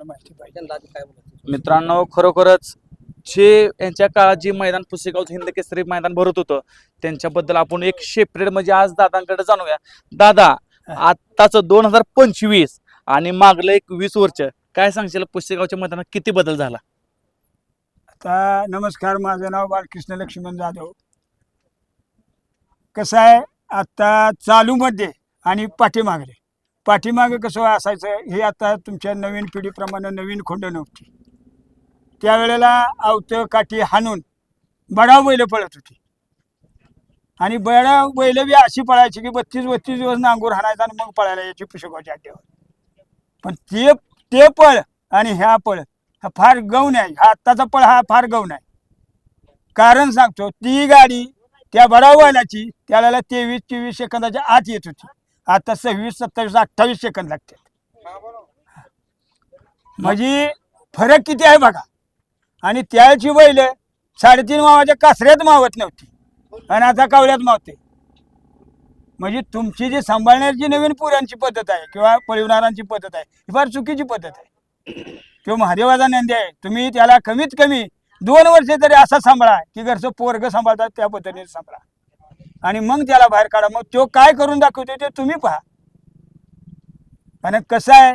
मला माहिती पाहिजे. त्यांना आधी काय बोलायचं मित्रांनो खरोखरच जे यांच्या काळात जे मैदान पुसेगाव हिंद केसरी मैदान भरत होतं त्यांच्याबद्दल आपण एक सेपरेट म्हणजे आज दादांकडे जाणूया. दादा आत्ताच दोन हजार पंचवीस आणि मागलं एक वीस वर्ष काय सांगशील? पुसेगावच्या मैदानात किती बदल झाला? आता नमस्कार माझं नाव बालकृष्ण लक्ष्मण जाधव. कसं आहे? आता चालूमध्ये आणि पाठीमागले पाठीमागे कसं असायचं हे आता तुमच्या नवीन पिढीप्रमाणे नवीन खोंड नव्हती. त्यावेळेला आवतं काठी हाणून बडाव बैल पळत होती. आणि बडा बैल बी अशी पळायची की बत्तीस बत्तीस दिवस नांगूर हाणायचा आणि मग पळायला यायची पुष्कळच्या अड्ड्यावर. पण ते ते पळ आणि ह्या पळ हा फार गौण आहे हा आत्ताचा पळ हा फार गौण आहे कारण सांगतो ती गाडी त्या बडाव बैलाची त्याला तेवीस चोवीस सेकंदाच्या आत येत होती. आता सव्वीस सत्तावीस अठ्ठावीस सेकंद लागते म्हणजे फरक किती आहे बघा. आणि त्याची बैल साडेतीन मावाच्या कासऱ्यात मावत नव्हती. आणि आता कावळ्यात मावते. म्हणजे तुमची जी सांभाळण्याची नवीन पुऱ्यांची पद्धत आहे किंवा पळवणाऱ्यांची पद्धत आहे ही फार चुकीची पद्धत आहे. किंवा महादेवाचा नंदी आहे. तुम्ही त्याला कमीत कमी दोन वर्षे तरी असा सांभाळा की घरचं पोरग सांभाळतात त्या पद्धतीने सांभाळा. आणि मग त्याला बाहेर काढा. मग तो काय करून दाखवतो ते तुम्ही पहा. कारण कसं आहे?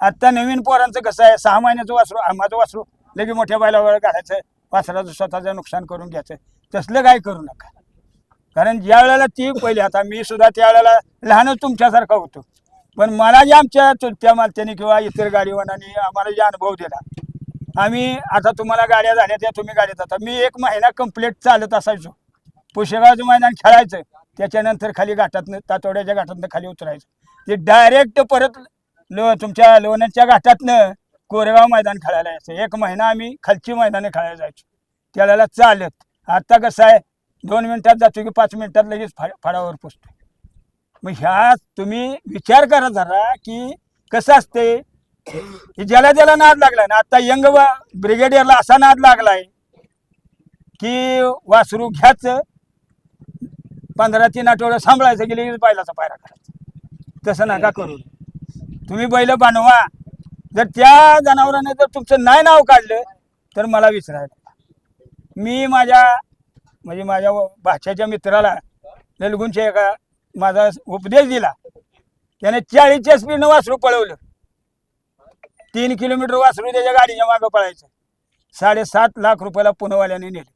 आत्ता नवीन पोरांचं कसं आहे? सहा महिन्याचं वासरू आ, माझं वासरू लगे मोठ्या बैलावर घालायचं वासराचं स्वतःचं नुकसान करून घ्यायचं. तसलं काय करू नका. कारण ज्या वेळेला ती पहिली आता मी सुद्धा त्या वेळेला लहानच तुमच्यासारखा होतो. पण मला जे आमच्या चुलत्या मालत्याने किंवा इतर गाडीवानाने आम्हाला जे अनुभव दिला आम्ही आता तुम्हाला गाड्या झाल्या त्या तुम्ही गाडीत आता. मी एक महिना कंप्लीट चालत असायचो. पुशेगावचं मैदान खेळायचं त्याच्यानंतर खाली घाटातनं तातोड्याच्या घाटातनं खाली उतरायचं. ते डायरेक्ट परत लो तुमच्या लोण्याच्या घाटातनं कोरेगाव मैदान खेळायला यायचं. एक महिना आम्ही खालची मैदाने खेळायला जायचो. त्याला चालत. आता कसं आहे दोन मिनिटात जातो की पाच मिनिटात लगेच फा फाडावर पोचतो. मग ह्या तुम्ही विचार करा जरा की कसं असते की ज्याला ज्याला नाद लागला ना आता यंग ब्रिगेडियरला असा नाद लागलाय की वासरू घ्यायचं पंधरा तीन आठवडं सांभाळायचं लगेच बैलाचा पायरा करायचा. तसं नका करू. तुम्ही बैल बनवा. जर त्या जनावराने जर तुमचं नाही नाव काढलं तर मला विचारायला मी माझ्या म्हणजे माझ्या भाच्याच्या मित्राला ललगुणच्या एका माझा उपदेश दिला. त्याने चाळीसच्या स्पीडनं वासरू पळवलं. तीन किलोमीटर वासरू त्याच्या गाडीच्या मागं पळायचं. साडेसात लाख रुपयाला पुणेवाल्याने नेले.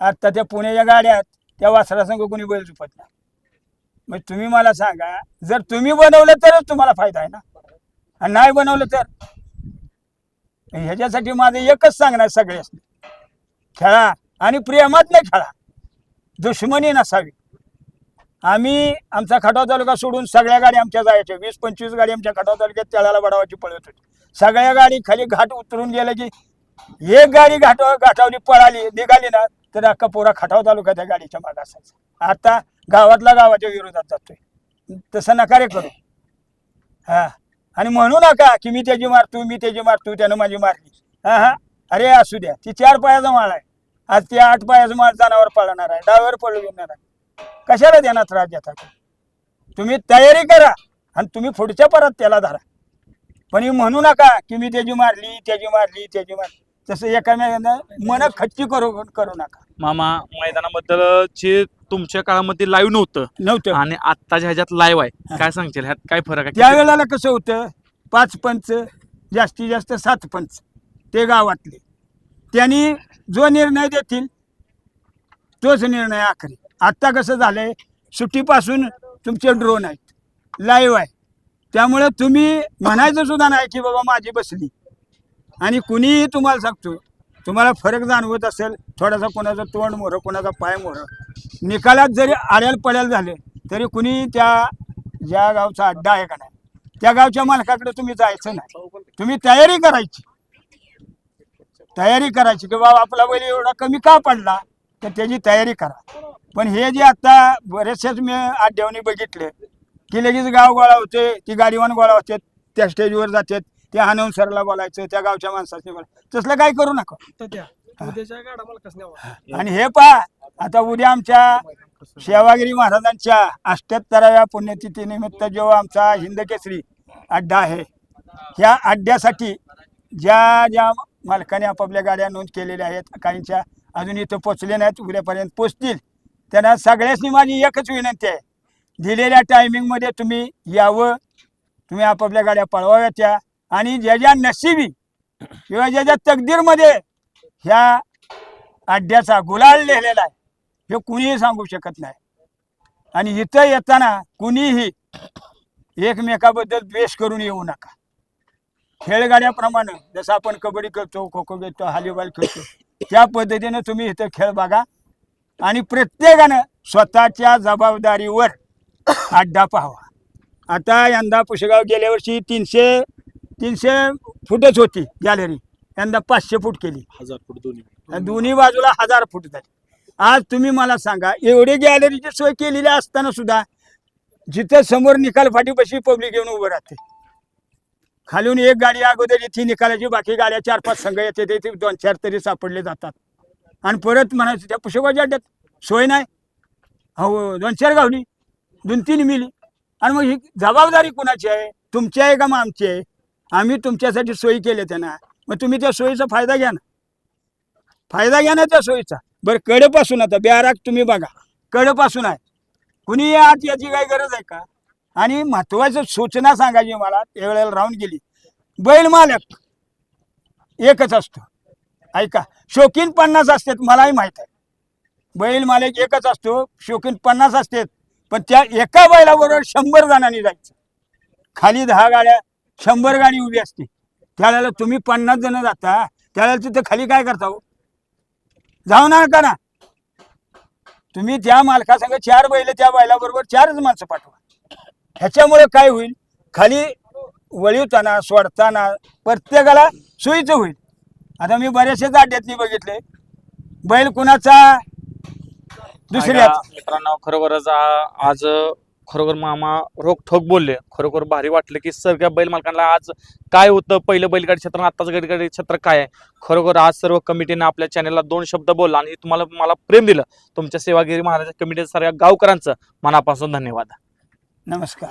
आत्ता त्या पुण्याच्या गाड्यात त्या वासरासंग कोणी बैल चुपत नाही. मग तुम्ही मला सांगा जर तुम्ही बनवलं तरच तुम्हाला फायदा आहे ना? आणि नाही बनवलं तर? ह्याच्यासाठी माझं एकच सांगणार सगळेच खेळा आणि प्रेमात नाही खेळा. दुश्मनी नसावी. आम्ही आमचा खटाव तालुका सोडून सगळ्या गाडी आमच्या जायच्या. वीस पंचवीस गाडी आमच्या खटाव तालुक्यात त्याला बडावाची पळत होती. सगळ्या गाडी खाली घाट उतरून गेल्या की एक गाडी घाट घाटावली पळाली निघाली ना तर अख्खा पोरा खटाव तालुका त्या गाडीच्या मागे असायचा आता गावातला गावाच्या विरोधात जातोय. तसं नकारे करू. हा. आणि म्हणू नका की मी त्याची मारतो मी त्याची मारतो त्यानं माझी मारली. हा हा. अरे असू द्या. ती चार पायाचा माळ आहे. आज ती आठ पायाचा माळ जनावर पळणार आहे डावर पळू घेणार आहे. कशाला देणार त्रास देता तुम्ही तयारी करा आणि तुम्ही पुढच्या परत त्याला धरा. पण हे म्हणू नका की मी त्याची मारली त्याची मारली त्याची मारली. तसं एकामेकांना मन खच्ची करू करू नका. मामा मैदानाबद्दल जे तुमच्या काळामध्ये लाईव्ह नव्हतं नव्हतं. आणि आत्ताच्या ह्याच्यात लाईव्ह आहे काय सांगशील? ह्यात काय फरक आहे? त्या वेळेला कसं होतं? पाच पंच जास्तीत जास्त सात पंच ते गावातले. त्यांनी जो निर्णय देतील तोच निर्णय आखरी. आत्ता कसं झालंय? सुट्टीपासून तुमचे ड्रोन आहेत. लाईव्ह आहे. त्यामुळे तुम्ही म्हणायचं सुद्धा नाही की बाबा माझी बसली. आणि कुणीही तुम्हाला सांगतो तुम्हाला फरक जाणवत असेल थोडासा कोणाचं तोंड मोरं कोणाचा पाय मोरं निकालात जरी आड्याल पड्याल झाले तरी कुणी त्या ज्या गावचा अड्डा आहे का नाही त्या गावच्या मालकाकडे तुम्ही जायचं नाही. तुम्ही तयारी करायची. तयारी करायची की बाबा आपला बैल एवढा कमी का पडला? तर त्याची तयारी करा. पण हे जे आता बरेचसेच मी आड्यावनी बघितले की लगेच गाव गोळा होते ती गाडीवान गोळा होते त्या स्टेजवर जातात. त्या अनाऊन्सरला बोलायचं त्या गावच्या माणसाने बोलायचं. तसलं काय करू नका. उद्याच्या गाडा मला कसं नाही आणि हे पहा आता उद्या आमच्या सेवागिरी महाराजांच्या अठ्याहत्तराव्या पुण्यतिथी निमित्त जो आमचा हिंद केसरी अड्डा आहे ह्या अड्ड्यासाठी ज्या ज्या मालकाने आपापल्या गाड्या नोंद केलेल्या आहेत काहींच्या अजून इथं पोचले नाहीत उद्यापर्यंत पोचतील. त्यांना सगळ्यांनी माझी एकच विनंती आहे. दिलेल्या टायमिंगमध्ये तुम्ही यावं तुम्ही आपापल्या गाड्या पळवाव्या त्या आणि ज्या ज्या नशिबी किंवा ज्या ज्या तकदीरमध्ये ह्या अड्ड्याचा गुलाल लिहिलेला आहे हे कुणीही सांगू शकत नाही. आणि इथं येताना कुणीही एकमेकाबद्दल द्वेष करून येऊ नका. खेळगाड्याप्रमाणे जसं आपण कबड्डी खेळतो खो खो खेळतो हॉलीबॉल खेळतो त्या पद्धतीनं तुम्ही इथं खेळ बघा. आणि प्रत्येकानं स्वतःच्या जबाबदारीवर अड्डा पाहावा. आता यंदा पुशेगाव गेल्या वर्षी तीनशे तीनशे फुटच होती गॅलरी. यंदा पाचशे फूट केली. हजार फूट दोन्ही. आणि दोन्ही बाजूला हजार फूट झाली. आज तुम्ही मला सांगा एवढी गॅलरीची सोय केलेली असताना सुद्धा जिथं समोर निकाल फाटीपाशी पब्लिक येऊन उभं राहते. खालून एक गाडी अगोदर येते निकालाची बाकी गाड्या चार पाच संघ येते ते दोन चार तरी सापडले जातात. आणि परत म्हणायचं त्या पुष्कळच्या अड्ड्यात सोय नाही. हो दोन चार गावली दोन तीन मिली. आणि मग ही जबाबदारी कुणाची आहे? तुमची आहे का मग आमची आहे? आम्ही तुमच्यासाठी सोयी केल्या त्यांना. मग तुम्ही त्या सोयीचा फायदा घ्या ना. फायदा घ्या ना त्या सोयीचा. बरं कडेपासून आता ब्याराक तुम्ही बघा. कडेपासून आहे. कुणी आत याची काही गरज आहे का? आणि महत्वाचं सूचना सांगायची मला त्यावेळेला राहून गेली. बैल मालक एकच असतो. ऐका शौकीन पन्नास असतात मलाही माहीत आहे. बैल मालक एकच असतो शौकीन पन्नास असतात. पण त्या एका बैलाबरोबर शंभर जणांनी जायचं. खाली दहा गाड्या शंभर गाडी उभी असते. त्याला तुम्ही पन्नास जण जाता त्याला तिथं खाली काय करता हो? जाऊ नका ना? तुम्ही त्या मालकासंग चार बैल त्या बैलाबरोबर चारच माणसं पाठवा. ह्याच्यामुळे काय होईल? खाली वळवताना सोडताना प्रत्येकाला सोयीचं होईल. आता मी बरेचसे अड्ड्यातनी बघितले. बैल कुणाचा? दुसऱ्या मित्रांनो खरोखरच आ- आज खरोखर मामा रोखठोक बोलले. खरोखर भारी वाटलं की सगळ्या बैल मालकांना आज काय होतं? पहिलं बैलगाडी क्षेत्र आणि आताच बैलगाडी क्षेत्र काय आहे? खरोखर आज सर्व कमिटीने आपल्या चॅनलला दोन शब्द बोलला आणि तुम्हाला मला प्रेम दिलं. तुमच्या सेवागिरी महाराज कमिटी सगळ्या गावकरांचं मनापासून धन्यवाद. नमस्कार.